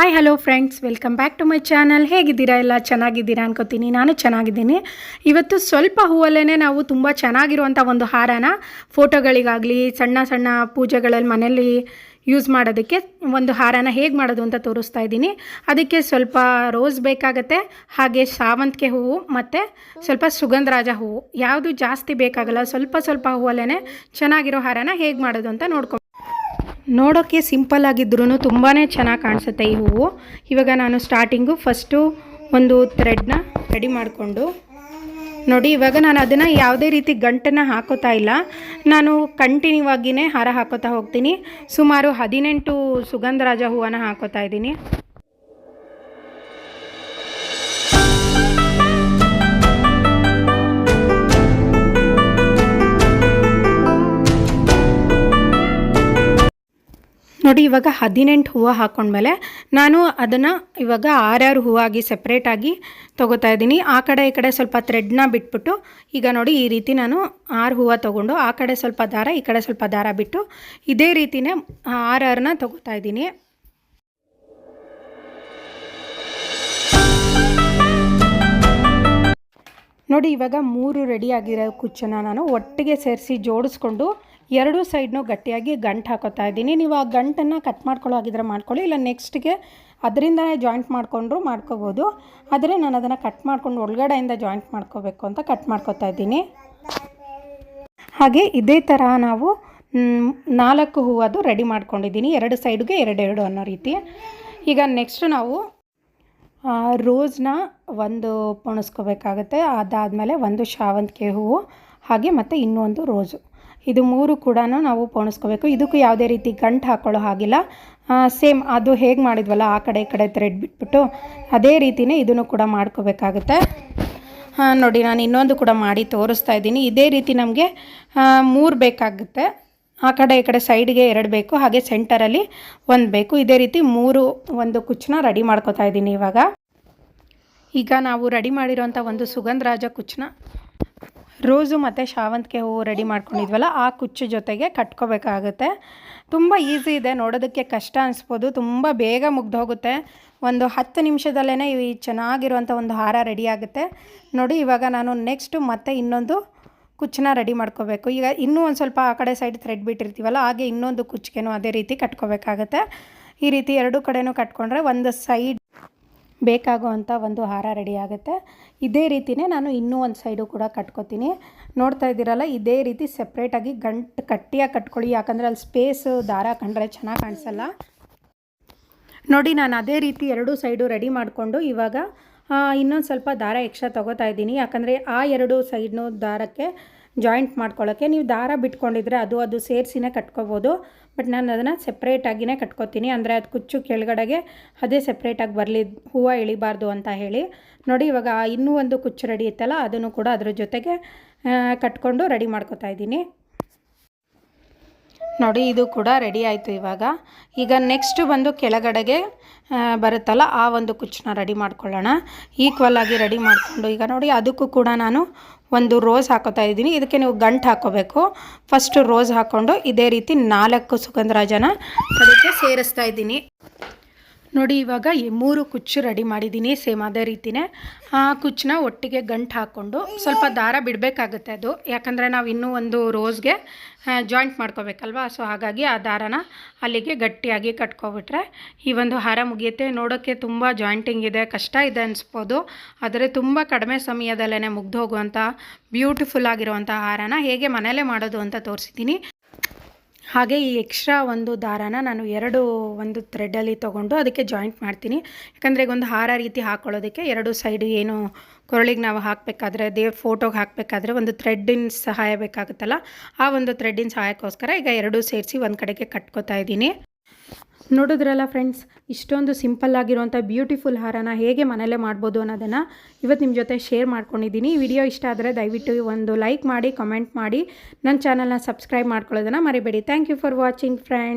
Hi hello friends welcome back to my channel ಹೇಗಿದ್ದೀರಾ? ಎಲ್ಲ ಚೆನ್ನಾಗಿದ್ದೀರಾ ಅನ್ಕೋತೀನಿ. ನಾನು ಚೆನ್ನಾಗಿದ್ದೀನಿ. ಇವತ್ತು ಸ್ವಲ್ಪ ಹೂವಲ್ಲೇ ನಾವು ತುಂಬ ಚೆನ್ನಾಗಿರುವಂಥ ಒಂದು ಹಾರನ ಫೋಟೋಗಳಿಗಾಗಲಿ, ಸಣ್ಣ ಸಣ್ಣ ಪೂಜೆಗಳಲ್ಲಿ ಮನೆಯಲ್ಲಿ ಯೂಸ್ ಮಾಡೋದಕ್ಕೆ ಒಂದು ಹಾರನ ಹೇಗೆ ಮಾಡೋದು ಅಂತ ತೋರಿಸ್ತಾ ಇದ್ದೀನಿ. ಅದಕ್ಕೆ ಸ್ವಲ್ಪ ರೋಸ್ ಬೇಕಾಗತ್ತೆ, ಹಾಗೆ ಸಾವಂತಿಗೆ ಹೂವು ಮತ್ತು ಸ್ವಲ್ಪ ಸುಗಂಧರಾಜ ಹೂವು. ಯಾವುದು ಜಾಸ್ತಿ ಬೇಕಾಗಲ್ಲ, ಸ್ವಲ್ಪ ಸ್ವಲ್ಪ ಹೂವಲ್ಲೇ ಚೆನ್ನಾಗಿರೋ ಹಾರನ ಹೇಗೆ ಮಾಡೋದು ಅಂತ ನೋಡ್ಕೊ ನೋಡೋಕ್ಕೆ ಸಿಂಪಲ್ ಆಗಿದ್ರೂ ತುಂಬಾ ಚೆನ್ನಾಗಿ ಕಾಣಿಸುತ್ತೆ ಈ ಹೂವು. ಇವಾಗ ನಾನು ಸ್ಟಾರ್ಟಿಂಗು ಫಸ್ಟು ಒಂದು ಥ್ರೆಡ್ನ ರೆಡಿ ಮಾಡಿಕೊಂಡು, ನೋಡಿ ಇವಾಗ ನಾನು ಅದನ್ನು ಯಾವುದೇ ರೀತಿ ಗಂಟನ್ನು ಹಾಕೋತಾ ಇಲ್ಲ. ನಾನು ಕಂಟಿನ್ಯೂ ಆಗಿಯೇ ಹಾರ ಹಾಕೋತಾ ಹೋಗ್ತೀನಿ. ಸುಮಾರು ಹದಿನೆಂಟು ಸುಗಂಧರಾಜ ಹೂವನ್ನು ಹಾಕೋತಾ ಇದ್ದೀನಿ. ನೋಡಿ, ಇವಾಗ ಹದಿನೆಂಟು ಹೂವು ಹಾಕ್ಕೊಂಡ್ಮೇಲೆ ನಾನು ಅದನ್ನು ಇವಾಗ ಆರಾರು ಹೂವಾಗಿ ಸಪ್ರೇಟಾಗಿ ತೊಗೋತಾ ಇದ್ದೀನಿ. ಆ ಕಡೆ ಈ ಕಡೆ ಸ್ವಲ್ಪ ಥ್ರೆಡ್ನ ಬಿಟ್ಬಿಟ್ಟು, ಈಗ ನೋಡಿ ಈ ರೀತಿ ನಾನು ಆರು ಹೂವು ತೊಗೊಂಡು, ಆ ಕಡೆ ಸ್ವಲ್ಪ ದಾರ, ಈ ಕಡೆ ಸ್ವಲ್ಪ ದಾರ ಬಿಟ್ಟು ಇದೇ ರೀತಿನೇ ಆರಾರನ್ನ ತೊಗೋತಾ ಇದ್ದೀನಿ. ನೋಡಿ, ಇವಾಗ ಮೂರು ರೆಡಿ ಆಗಿರೋ ಕುಚ್ಚನ್ನು ನಾನು ಒಟ್ಟಿಗೆ ಸೇರಿಸಿ ಜೋಡಿಸ್ಕೊಂಡು ಎರಡೂ ಸೈಡ್ನೂ ಗಟ್ಟಿಯಾಗಿ ಗಂಟು ಹಾಕೋತಾ ಇದ್ದೀನಿ. ನೀವು ಆ ಗಂಟನ್ನು ಕಟ್ ಮಾಡ್ಕೊಳ್ಳೋ ಆಗಿದ್ರೆ ಮಾಡ್ಕೊಳ್ಳಿ. ಇಲ್ಲ ನೆಕ್ಸ್ಟ್ಗೆ ಅದರಿಂದನೇ ಜಾಯಿಂಟ್ ಮಾಡಿಕೊಂಡ್ರು ಮಾಡ್ಕೋಬೋದು. ಆದರೆ ನಾನು ಅದನ್ನು ಕಟ್ ಮಾಡ್ಕೊಂಡು ಒಳಗಡೆಯಿಂದ ಜಾಯಿಂಟ್ ಮಾಡ್ಕೋಬೇಕು ಅಂತ ಕಟ್ ಮಾಡ್ಕೋತಾ ಇದ್ದೀನಿ. ಹಾಗೆ ಇದೇ ಥರ ನಾವು ನಾಲ್ಕು ಹೂವದು ರೆಡಿ ಮಾಡ್ಕೊಂಡಿದ್ದೀನಿ. ಎರಡು ಸೈಡ್ಗೆ ಎರಡೆರಡು ಅನ್ನೋ ರೀತಿ. ಈಗ ನೆಕ್ಸ್ಟ್ ನಾವು ರೋಸ್ನ ಒಂದು ಪೊಣಸ್ಕೋಬೇಕಾಗತ್ತೆ. ಅದಾದಮೇಲೆ ಒಂದು ಶಾವಂತಿಗೆ ಹೂವು, ಹಾಗೆ ಮತ್ತು ಇನ್ನೊಂದು ರೋಸು ಇದು ಮೂರು ಕೂಡ ನಾವು ಪೋಣಿಸ್ಕೋಬೇಕು. ಇದಕ್ಕೂ ಯಾವುದೇ ರೀತಿ ಗಂಟು ಹಾಕೊಳ್ಳೋ ಹಾಗಿಲ್ಲ. ಸೇಮ್ ಅದು ಹೇಗೆ ಮಾಡಿದ್ವಲ್ಲ, ಆ ಕಡೆ ಈ ಕಡೆ ಥ್ರೆಡ್ ಬಿಟ್ಬಿಟ್ಟು ಅದೇ ರೀತಿಯೇ ಇದನ್ನು ಕೂಡ ಮಾಡ್ಕೋಬೇಕಾಗುತ್ತೆ. ಹಾಂ ನೋಡಿ ನಾನು ಇನ್ನೊಂದು ಕೂಡ ಮಾಡಿ ತೋರಿಸ್ತಾ ಇದ್ದೀನಿ. ಇದೇ ರೀತಿ ನಮಗೆ ಮೂರು ಬೇಕಾಗುತ್ತೆ. ಆ ಕಡೆ ಈ ಕಡೆ ಸೈಡ್ಗೆ ಎರಡು ಬೇಕು, ಹಾಗೆ ಸೆಂಟರಲ್ಲಿ ಒಂದು ಬೇಕು. ಇದೇ ರೀತಿ ಮೂರು ಒಂದು ಕುಚ್ಚನ್ನ ರೆಡಿ ಮಾಡ್ಕೋತಾ ಇದ್ದೀನಿ ಇವಾಗ. ಈಗ ನಾವು ರೆಡಿ ಮಾಡಿರೋಂಥ ಒಂದು ಸುಗಂಧರಾಜ ಕುಚ್ಚನ್ನ ರೋಸು ಮತ್ತು ಶಾವಂತಿಗೆ ಹೂವು ರೆಡಿ ಮಾಡ್ಕೊಂಡಿದ್ವಲ್ಲ, ಆ ಕುಚ್ಚು ಜೊತೆಗೆ ಕಟ್ಕೋಬೇಕಾಗುತ್ತೆ. ತುಂಬ ಈಸಿ ಇದೆ, ನೋಡೋದಕ್ಕೆ ಕಷ್ಟ ಅನಿಸ್ಬೋದು. ತುಂಬ ಬೇಗ ಮುಗ್ದೋಗುತ್ತೆ. ಒಂದು ಹತ್ತು ನಿಮಿಷದಲ್ಲೇ ಈ ಚೆನ್ನಾಗಿರುವಂಥ ಒಂದು ಹಾರ ರೆಡಿ ಆಗುತ್ತೆ. ನೋಡಿ, ಇವಾಗ ನಾನು ನೆಕ್ಸ್ಟು ಮತ್ತೆ ಇನ್ನೊಂದು ಕುಚ್ಚನ್ನ ರೆಡಿ ಮಾಡ್ಕೋಬೇಕು. ಈಗ ಇನ್ನೂ ಒಂದು ಸ್ವಲ್ಪ ಆ ಕಡೆ ಸೈಡ್ ಥ್ರೆಡ್ ಬಿಟ್ಟಿರ್ತೀವಲ್ಲ, ಹಾಗೆ ಇನ್ನೊಂದು ಕುಚ್ಚಿಗೆನೂ ಅದೇ ರೀತಿ ಕಟ್ಕೋಬೇಕಾಗುತ್ತೆ. ಈ ರೀತಿ ಎರಡು ಕಡೆನೂ ಕಟ್ಕೊಂಡ್ರೆ ಒಂದು ಸೈಡ್ ಬೇಕಾಗುವಂಥ ಒಂದು ಹಾರ ರೆಡಿ ಆಗುತ್ತೆ. ಇದೇ ರೀತಿಯೇ ನಾನು ಇನ್ನೂ ಒಂದು ಸೈಡು ಕೂಡ ಕಟ್ಕೋತೀನಿ. ನೋಡ್ತಾ ಇದ್ದೀರಲ್ಲ, ಇದೇ ರೀತಿ ಸಪ್ರೇಟಾಗಿ ಗಂಟು ಕಟ್ಟಿಯಾಗಿ ಕಟ್ಕೊಳ್ಳಿ. ಯಾಕಂದರೆ ಅಲ್ಲಿ ಸ್ಪೇಸ್ ದಾರ ಕಂಡ್ರೆ ಚೆನ್ನಾಗಿ ಕಾಣಿಸಲ್ಲ. ನೋಡಿ, ನಾನು ಅದೇ ರೀತಿ ಎರಡೂ ಸೈಡು ರೆಡಿ ಮಾಡಿಕೊಂಡು ಇವಾಗ ಇನ್ನೊಂದು ಸ್ವಲ್ಪ ದಾರ ಎಕ್ಸ್ಟ್ರಾ ತೊಗೋತಾ ಇದ್ದೀನಿ. ಯಾಕಂದರೆ ಆ ಎರಡು ಸೈಡ್ನು ದಾರಕ್ಕೆ ಜಾಯಿಂಟ್ ಮಾಡ್ಕೊಳ್ಳೋಕ್ಕೆ ನೀವು ದಾರ ಬಿಟ್ಕೊಂಡಿದ್ರೆ ಅದು ಅದು ಸೇರಿಸಿನೇ ಕಟ್ಕೋಬೋದು. ಬಟ್ ನಾನು ಅದನ್ನು ಸೆಪ್ರೇಟಾಗಿಯೇ ಕಟ್ಕೋತೀನಿ. ಅಂದರೆ ಅದು ಕುಚ್ಚು ಕೆಳಗಡೆಗೆ ಅದೇ ಸೆಪ್ರೇಟಾಗಿ ಬರಲಿ, ಹೂವು ಇಳಿಬಾರ್ದು ಅಂತ ಹೇಳಿ. ನೋಡಿ ಇವಾಗ ಇನ್ನೂ ಒಂದು ಕುಚ್ಚು ರೆಡಿ ಇತ್ತಲ್ಲ, ಅದನ್ನು ಕೂಡ ಅದ್ರ ಜೊತೆಗೆ ಕಟ್ಕೊಂಡು ರೆಡಿ ಮಾಡ್ಕೋತಾ ಇದ್ದೀನಿ. ನೋಡಿ, ಇದು ಕೂಡ ರೆಡಿ ಆಯಿತು ಇವಾಗ. ಈಗ ನೆಕ್ಸ್ಟ್ ಬಂದು ಕೆಳಗಡೆಗೆ ಬರುತ್ತಲ್ಲ, ಆ ಒಂದು ಕುಚ್ಚನ್ನ ರೆಡಿ ಮಾಡ್ಕೊಳ್ಳೋಣ. ಈಕ್ವಲ್ ಆಗಿ ರೆಡಿ ಮಾಡಿಕೊಂಡು, ಈಗ ನೋಡಿ, ಅದಕ್ಕೂ ಕೂಡ ನಾನು ಒಂದು ರೋಸ್ ಹಾಕೋತಾ ಇದ್ದೀನಿ. ಇದಕ್ಕೆ ನೀವು ಗಂಟು ಹಾಕೋಬೇಕು. ಫಸ್ಟು ರೋಸ್ ಹಾಕ್ಕೊಂಡು ಇದೇ ರೀತಿ ನಾಲ್ಕು ಸುಗಂಧರಾಜನ ಅದಕ್ಕೆ ಸೇರಿಸ್ತಾ ಇದ್ದೀನಿ. ನೋಡಿ, ಇವಾಗ ಈ ಮೂರು ಕುಚ್ಚು ರೆಡಿ ಮಾಡಿದ್ದೀನಿ ಸೇಮ್ ಅದೇ ರೀತಿನೇ. ಆ ಕುಚ್ಚನ್ನ ಒಟ್ಟಿಗೆ ಗಂಟು ಹಾಕ್ಕೊಂಡು ಸ್ವಲ್ಪ ದಾರ ಬಿಡಬೇಕಾಗುತ್ತೆ ಅದು. ಯಾಕಂದರೆ ನಾವು ಇನ್ನೂ ಒಂದು ರೋಸ್ಗೆ ಜಾಯಿಂಟ್ ಮಾಡ್ಕೋಬೇಕಲ್ವಾ? ಸೊ ಹಾಗಾಗಿ ಆ ದಾರನ ಅಲ್ಲಿಗೆ ಗಟ್ಟಿಯಾಗಿ ಕಟ್ಕೊಬಿಟ್ರೆ ಈ ಒಂದು ಹಾರ ಮುಗಿಯುತ್ತೆ. ನೋಡೋಕ್ಕೆ ತುಂಬ ಜಾಯಿಂಟಿಂಗ್ ಇದೆ, ಕಷ್ಟ ಇದೆ ಅನಿಸ್ಬೋದು. ಆದರೆ ತುಂಬ ಕಡಿಮೆ ಸಮಯದಲ್ಲೇ ಮುಗ್ದು ಹೋಗುವಂಥ ಬ್ಯೂಟಿಫುಲ್ ಆಗಿರುವಂಥ ಹಾರನ ಹೇಗೆ ಮನೇಲೇ ಮಾಡೋದು ಅಂತ ತೋರಿಸಿದ್ದೀನಿ. ಹಾಗೆ ಈ ಎಕ್ಸ್ಟ್ರಾ ಒಂದು ದಾರಾನ ನಾನು ಎರಡು ಒಂದು ಥ್ರೆಡಲ್ಲಿ ತೊಗೊಂಡು ಅದಕ್ಕೆ ಜಾಯಿಂಟ್ ಮಾಡ್ತೀನಿ. ಯಾಕಂದರೆ ಈಗ ಒಂದು ಹಾರ ರೀತಿ ಹಾಕ್ಕೊಳ್ಳೋದಕ್ಕೆ ಎರಡು ಸೈಡ್ ಏನು ಕೊರಳಿಗೆ ನಾವು ಹಾಕಬೇಕಾದ್ರೆ ದೇವ್ರ ಫೋಟೋಗೆ ಹಾಕಬೇಕಾದ್ರೆ ಒಂದು ಥ್ರೆಡ್ಡಿನ ಸಹಾಯ ಬೇಕಾಗುತ್ತಲ್ಲ, ಆ ಒಂದು ಥ್ರೆಡ್ಡಿನ ಸಹಾಯಕ್ಕೋಸ್ಕರ ಈಗ ಎರಡೂ ಸೇರಿಸಿ ಒಂದು ಕಡೆಗೆ ಕಟ್ಕೋತಾ ಇದ್ದೀನಿ. ನೋಡಿದ್ರಲ್ಲ ಫ್ರೆಂಡ್ಸ್ ಇಷ್ಟೊಂದು ಸಿಂಪಲ್ ಆಗಿರುವಂಥ ಬ್ಯೂಟಿಫುಲ್ ಹಾರನ ಹೇಗೆ ಮನೇಲೇ ಮಾಡ್ಬೋದು ಅನ್ನೋದನ್ನು ಇವತ್ತು ನಿಮ್ಮ ಜೊತೆ ಶೇರ್ ಮಾಡ್ಕೊಂಡಿದ್ದೀನಿ ವಿಡಿಯೋ ಇಷ್ಟ ಆದರೆ ದಯವಿಟ್ಟು ಒಂದು ಲೈಕ್ ಮಾಡಿ ಕಮೆಂಟ್ ಮಾಡಿ. ನನ್ನ ಚಾನಲ್ನ ಸಬ್ಸ್ಕ್ರೈಬ್ ಮಾಡ್ಕೊಳ್ಳೋದನ್ನು ಮರಿಬೇಡಿ. Thank you for watching friends